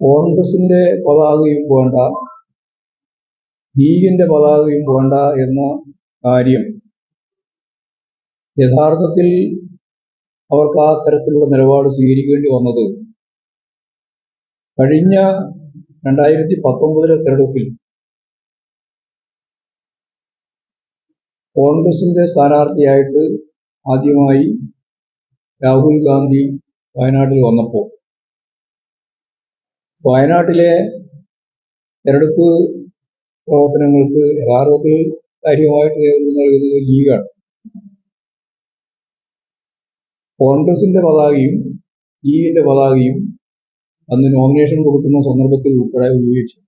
കോൺഗ്രസിന്റെ പതാകയും വേണ്ട ലീഗിന്റെ പതാകയും വേണ്ട എന്ന കാര്യം യഥാർത്ഥത്തിൽ അവർക്ക് ആ തരത്തിലുള്ള നിലപാട് സ്വീകരിക്കേണ്ടി വന്നത് കഴിഞ്ഞ രണ്ടായിരത്തി പത്തൊമ്പതിലെ തെരഞ്ഞെടുപ്പിൽ കോൺഗ്രസിന്റെ സ്ഥാനാർത്ഥിയായിട്ട് ആദ്യമായി രാഹുൽ ഗാന്ധി വയനാട്ടിൽ വന്നപ്പോൾ. വയനാട്ടിലെ തെരഞ്ഞെടുപ്പ് പ്രവർത്തനങ്ങൾക്ക് യഥാർത്ഥത്തിൽ കാര്യമായിട്ട് നേതൃത്വം നൽകുന്നത് ലീഗാണ്. കോൺഗ്രസിന്റെ പതാകയും ലീഗിന്റെ പതാകയും അന്ന് നോമിനേഷൻ കൊടുക്കുന്ന സന്ദർഭത്തിൽ ഉൾപ്പെടെ ഉപയോഗിച്ചു.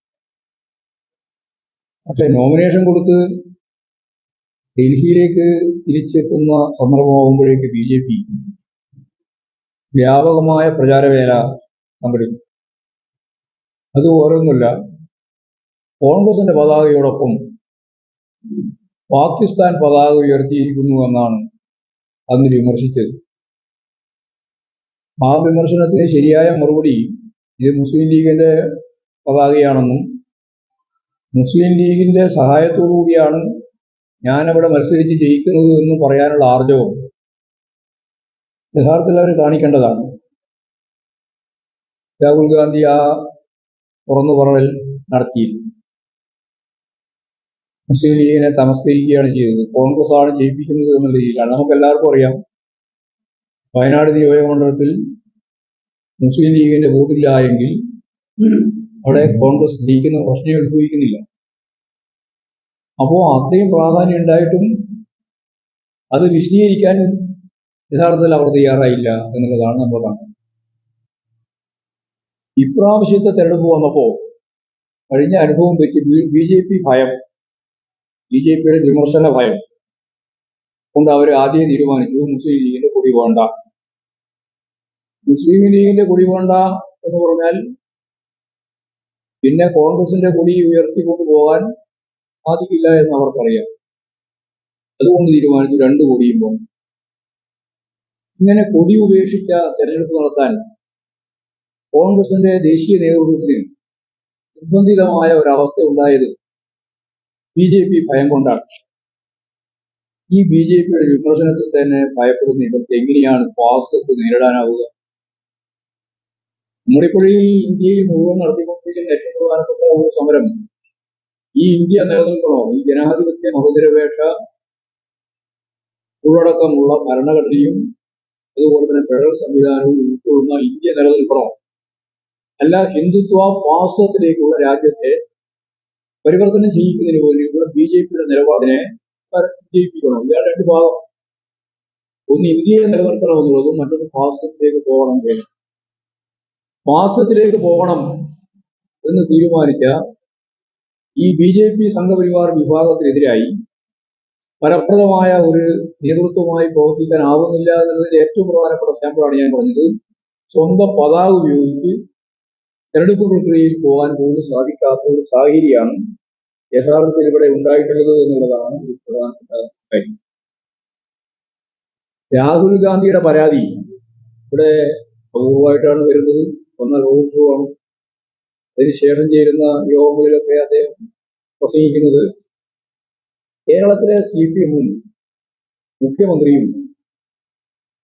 പക്ഷെ നോമിനേഷൻ കൊടുത്ത് ഡൽഹിയിലേക്ക് തിരിച്ചെത്തുന്ന സന്ദർഭമാകുമ്പോഴേക്ക് ബി ജെ പി വ്യാപകമായ പ്രചാരവേല സംഘടിപ്പിച്ചു. അത് ഓരോന്നുമില്ല കോൺഗ്രസിന്റെ പതാകയോടൊപ്പം പാകിസ്ഥാൻ പതാക ഉയർത്തിയിരിക്കുന്നു എന്നാണ് അന്ന് വിമർശിച്ചത്. ആ വിമർശനത്തിന് ശരിയായ മറുപടി ഇത് മുസ്ലിം ലീഗിന്റെ പതാകയാണെന്നും മുസ്ലിം ലീഗിന്റെ സഹായത്തോടു കൂടിയാണ് ഞാനവിടെ മത്സരിച്ച് ജയിക്കുന്നത് എന്ന് പറയാനുള്ള ആർജവം യഥാർത്ഥത്തിൽ അവർ കാണിക്കേണ്ടതാണ്. രാഹുൽ ഗാന്ധി ആ തുറന്നു പറവൽ നടത്തിയിരുന്നു. മുസ്ലിം ലീഗിനെ തമസ്കരിക്കുകയാണ് ചെയ്തത്. കോൺഗ്രസ് ആണ് ജയിപ്പിക്കുന്നത് എന്നുള്ള രീതിയിലാണ്. നമുക്ക് എല്ലാവർക്കും അറിയാം വയനാട് നിയോജകമണ്ഡലത്തിൽ മുസ്ലിം ലീഗിന്റെ വോട്ടില്ല അവിടെ കോൺഗ്രസ് ജയിക്കുന്ന പ്രശ്നം ഉത്ഭവിക്കുന്നില്ല അപ്പോൾ അത്രയും പ്രാധാന്യം ഉണ്ടായിട്ടും അത് വിശദീകരിക്കാൻ യഥാർത്ഥത്തിൽ അവർ തയ്യാറായില്ല എന്നുള്ളതാണ് നമ്മൾ കാണുന്നത് ഇപ്രാവശ്യത്തെ തെരഞ്ഞെടുപ്പ് വന്നപ്പോൾ കഴിഞ്ഞ അനുഭവം വെച്ച് ബി ജെ പി ഭയം ബി ജെ പിയുടെ വിമർശന ഭയം കൊണ്ട് അവർ ആദ്യം തീരുമാനിച്ചു മുസ്ലിം ലീഗിന്റെ കൊടി വേണ്ട. മുസ്ലിം ലീഗിന്റെ കൊടി വേണ്ട എന്ന് പറഞ്ഞാൽ പിന്നെ കോൺഗ്രസിന്റെ കൊടി ഉയർത്തിക്കൊണ്ട് പോകാൻ സാധിക്കില്ല എന്ന് അവർക്കറിയാം. അതുകൊണ്ട് തീരുമാനിച്ചു രണ്ടു കൊടിയും പോകും ഇങ്ങനെ കൊടി ഉപേക്ഷിച്ച തെരഞ്ഞെടുപ്പ് നടത്താൻ കോൺഗ്രസിന്റെ ദേശീയ നേതൃത്വത്തിന് നിർബന്ധിതമായ ഒരവസ്ഥ ഉണ്ടായത് ബി ജെ പി ഭയം കൊണ്ടാണ്. ഈ ബി ജെ പിയുടെ വിമർശനത്തിൽ തന്നെ ഭയപ്പെടുന്ന ഇവർക്ക് എങ്ങനെയാണ് ഫാസ്റ്റ് നേരിടാനാവുക? നമ്മളിപ്പോൾ ഈ ഇന്ത്യയിൽ മുഴുവൻ നടത്തിക്കൊണ്ടിരിക്കുന്ന ഏറ്റവും പ്രധാനപ്പെട്ട ഒരു സമരം. ഈ ഇന്ത്യ നിലനിൽക്കണോ? ഈ ജനാധിപത്യ മതനിരപേക്ഷ ഉള്ളടക്കമുള്ള ഭരണഘടനയും അതുപോലെ തന്നെ ഫെഡറൽ സംവിധാനവും ഉൾക്കൊള്ളുന്ന ഇന്ത്യ നിലനിൽക്കണോ? അല്ല ഹിന്ദുത്വ ഫാസത്തിലേക്കുള്ള രാജ്യത്തെ പരിവർത്തനം ചെയ്യിക്കുന്നതിന് വേണ്ടിയുള്ള ബി ജെ പിയുടെ നിലപാടിനെ ജയിപ്പിക്കണം. ഇതാണ് രണ്ട് ഭാഗം. ഒന്ന് ഇന്ത്യയെ നിലനിർത്തണം എന്നുള്ളതും മറ്റൊന്ന് ഫാസത്തിലേക്ക് പോകണം എന്നുള്ളതും ഫാസത്തിലേക്ക് പോകണം എന്ന് തീരുമാനിച്ച ഈ ബി ജെ പി സംഘപരിവാർ വിഭാഗത്തിനെതിരായി ഫലപ്രദമായ ഒരു നേതൃത്വമായി പ്രവർത്തിക്കാനാവുന്നില്ല എന്നുള്ളതിന്റെ ഏറ്റവും പ്രധാനപ്പെട്ട സാമ്പിളാണ് ഞാൻ പറഞ്ഞത്. സ്വന്തം പതാക ഉപയോഗിച്ച് തെരഞ്ഞെടുപ്പ് പ്രക്രിയയിൽ പോകാൻ പോലും സാധിക്കാത്ത ഒരു സാഹചര്യമാണ് യഥാർത്ഥത്തിൽ ഇവിടെ ഉണ്ടായിട്ടുള്ളത് എന്നുള്ളതാണ് ഒരു പ്രധാനപ്പെട്ട കാര്യം. രാഹുൽ ഗാന്ധിയുടെ പരാതി ഇവിടെ അപൂർവമായിട്ടാണ് വരുന്നത്. ഒന്ന് റോഡ് ഷോ ആണ്. അതിനുശേഷം ചേരുന്ന യോഗങ്ങളിലൊക്കെ അദ്ദേഹം പ്രസംഗിക്കുന്നത് കേരളത്തിലെ സി പി എമ്മും മുഖ്യമന്ത്രിയും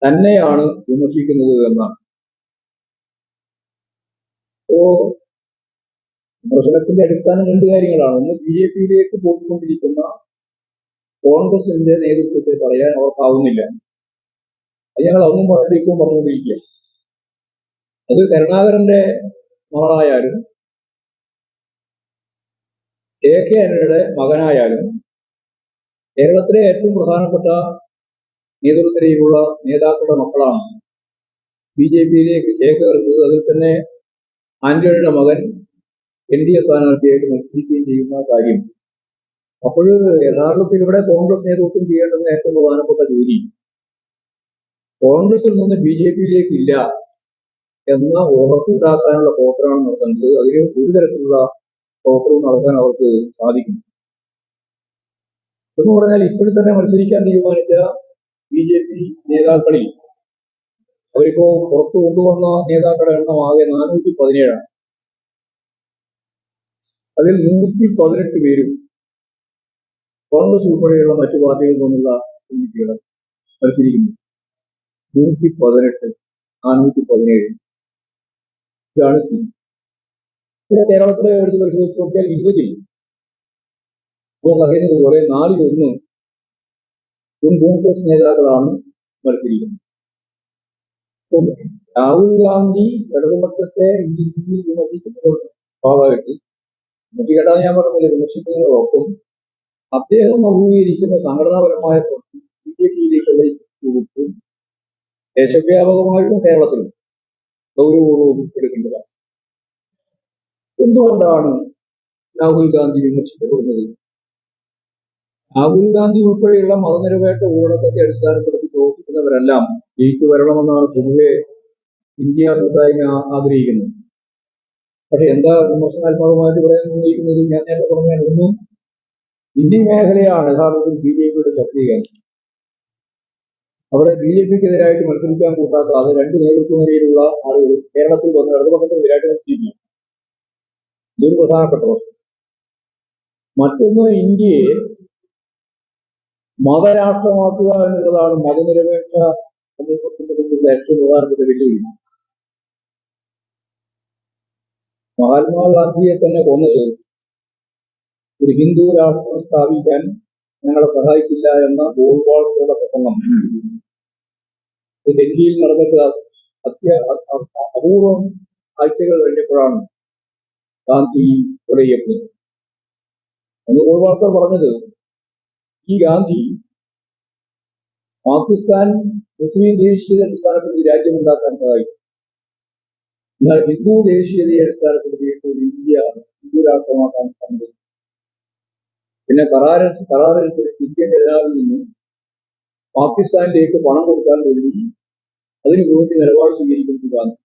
തന്നെയാണ് വിമർശിക്കുന്നത് എന്നാണ്. അപ്പോ വിമർശനത്തിന്റെ അടിസ്ഥാനം രണ്ട് കാര്യങ്ങളാണ്. ഒന്ന് ബി ജെ പിയിലേക്ക് പോയിക്കൊണ്ടിരിക്കുന്ന കോൺഗ്രസിന്റെ നേതൃത്വത്തെ പറയാൻ അവർക്കാവുന്നില്ല. അത് ഞങ്ങൾ അതൊന്നും പറഞ്ഞിരിക്കും പറഞ്ഞുകൊണ്ടിരിക്കുക അത് കരുണാകരന്റെ മകളായാലും എ കെ ആന്റണിയുടെ മകനായാലും കേരളത്തിലെ ഏറ്റവും പ്രധാനപ്പെട്ട നേതൃത്വത്തിലുള്ള നേതാക്കളുടെ മക്കളാണ് ബി ജെ പിയിലേക്ക് ചേക്കേറുന്നത് അതിൽ തന്നെ ആന്റണിയുടെ മകൻ എൻ ഡി എ സ്ഥാനാർത്ഥിയായിട്ട് മത്സരിക്കുകയും ചെയ്യുന്ന കാര്യം. അപ്പോൾ യഥാർത്ഥത്തിൽ ഇവിടെ കോൺഗ്രസ് നേതൃത്വം ചെയ്യേണ്ടുന്ന ഏറ്റവും പ്രധാനപ്പെട്ട ജോലി. കോൺഗ്രസിൽ നിന്ന് ബി ജെ പിയിലേക്ക് ഇല്ല എന്ന ഉറപ്പുണ്ടാക്കാനുള്ള പ്രവർത്തനമാണ് നടത്തുന്നത് അതിന് ഒരു തരത്തിലുള്ള പ്രവർത്തനവും നടത്താൻ അവർക്ക് സാധിക്കും. എന്ന് പറഞ്ഞാൽ ഇപ്പോഴും തന്നെ മത്സരിക്കാൻ തീരുമാനിച്ച ബി ജെ പി നേതാക്കളിൽ അവരിപ്പോ പുറത്തു കൊണ്ടുവന്ന നേതാക്കളുടെ എണ്ണം ആകെ നാനൂറ്റി പതിനേഴാണ് അതിൽ നൂറ്റി പതിനെട്ട് പേരും കോൺഗ്രസ് ഉൾപ്പെടെയുള്ള മറ്റു പാർട്ടികളിൽ നിന്നുള്ള കമ്മിറ്റികൾ മത്സരിക്കുന്നു നൂറ്റി പതിനെട്ട് നാനൂറ്റി പതിനേഴ് ഇതാണ് സ്ഥിതി ഇവിടെ കേരളത്തിലെ എടുത്ത് പരിശോധിച്ച് നോക്കിയാൽ ഇരുപതിൽ നമുക്ക് അറിയുന്നത് പോലെ നാലിലൊന്ന് മുൻ കോൺഗ്രസ് നേതാക്കളാണ് മത്സരിക്കുന്നത് രാഹുൽ ഗാന്ധി ഇടതുപക്ഷത്തെ രീതിയിൽ വിമർശിക്കുന്നതോട് ഭാഗമായിട്ട് വിമർശിക്കേണ്ടത് ഞാൻ പറഞ്ഞില്ല വിമർശിക്കുന്നതോടൊപ്പം അദ്ദേഹം അഭിമുഖീകരിക്കുന്ന സംഘടനാപരമായ ബി ജെ പിയിലേക്കുള്ള ഈ കുതിപ്പ് ദേശവ്യാപകമായിട്ടും കേരളത്തിലും ഗൗരവപൂർവം എടുക്കേണ്ടതാണ്. എന്തുകൊണ്ടാണ് രാഹുൽ ഗാന്ധി വിമർശിക്കപ്പെടുന്നത്? രാഹുൽ ഗാന്ധി ഉൾപ്പെടെയുള്ള മതനിരപേക്ഷ ഊഴത്തെ അടിസ്ഥാനപ്പെടുത്തി പ്രവർത്തിക്കുന്നവരെല്ലാം ജയിച്ചു വരണമെന്നാണ് പൊതുവെ ഇന്ത്യ കൂട്ടായ്മ ആഗ്രഹിക്കുന്നത്. പക്ഷെ എന്താ വിമർശനാത്മകമായിട്ട് പറയാൻ ആഗ്രഹിക്കുന്നത് ഞാൻ നേരത്തെ പറഞ്ഞാൽ ഒന്നും ഇന്ത്യൻ മേഖലയാണ് യഥാർത്ഥത്തിൽ ബി ജെ പിയുടെ ശക്തീകരണം. അവിടെ ബി ജെ പിക്കെതിരായിട്ട് മത്സരിക്കാൻ കൂട്ടാത്ത അത് രണ്ട് നേതൃത്വ നിലയിലുള്ള ആളുകൾ കേരളത്തിൽ വന്ന് ഇടതുപക്ഷത്തിനെതിരായിട്ട് മത്സരിക്കുകയാണ് ഇതൊരു പ്രധാനപ്പെട്ട പ്രശ്നം. മറ്റൊന്ന് ഇന്ത്യയെ മതരാഷ്ട്രമാക്കുക എന്നുള്ളതാണ് മതനിരപേക്ഷ സമൂഹത്തിന്റെ മുന്നിലുള്ള ഏറ്റവും പ്രധാനപ്പെട്ട വെല്ലുവിളി. മഹാത്മാഗാന്ധിയെ തന്നെ കൊന്നു ചേർത്തു ഒരു ഹിന്ദു രാഷ്ട്രം സ്ഥാപിക്കാൻ ഞങ്ങളെ സഹായിക്കില്ല എന്ന ഗോൾവാൾക്കുള്ള പ്രസംഗം. ഡൽഹിയിൽ നടന്നിട്ട് അത്യ അപൂർവം ആഴ്ചകൾ കഴിഞ്ഞപ്പോഴാണ് ഗാന്ധി കൊല ചെയ്യപ്പെടുന്നത് അന്ന് ഗോൾവാൾക്കർ പറഞ്ഞത് ഈ ഗാന്ധി പാകിസ്ഥാൻ മുസ്ലിം ദേശീയത അടിസ്ഥാനപ്പെടുത്തി രാജ്യമുണ്ടാക്കാൻ സഹായിച്ചു. എന്നാൽ ഹിന്ദു ദേശീയതയെ അടിസ്ഥാനപ്പെടുത്തിയിട്ട് ഒരു ഇന്ത്യ ഹിന്ദു രാഷ്ട്രമാക്കാൻ ശ്രമിച്ചു പിന്നെ കരാർ കരാറനുസരിച്ച് ഇന്ത്യൻ ഖജനാവിൽ നിന്നും പാകിസ്ഥാനിലേക്ക് പണം കൊടുക്കാൻ വേണ്ടി അതിനു വേണ്ടി നിലപാട് സ്വീകരിക്കുന്നത് ഗാന്ധി.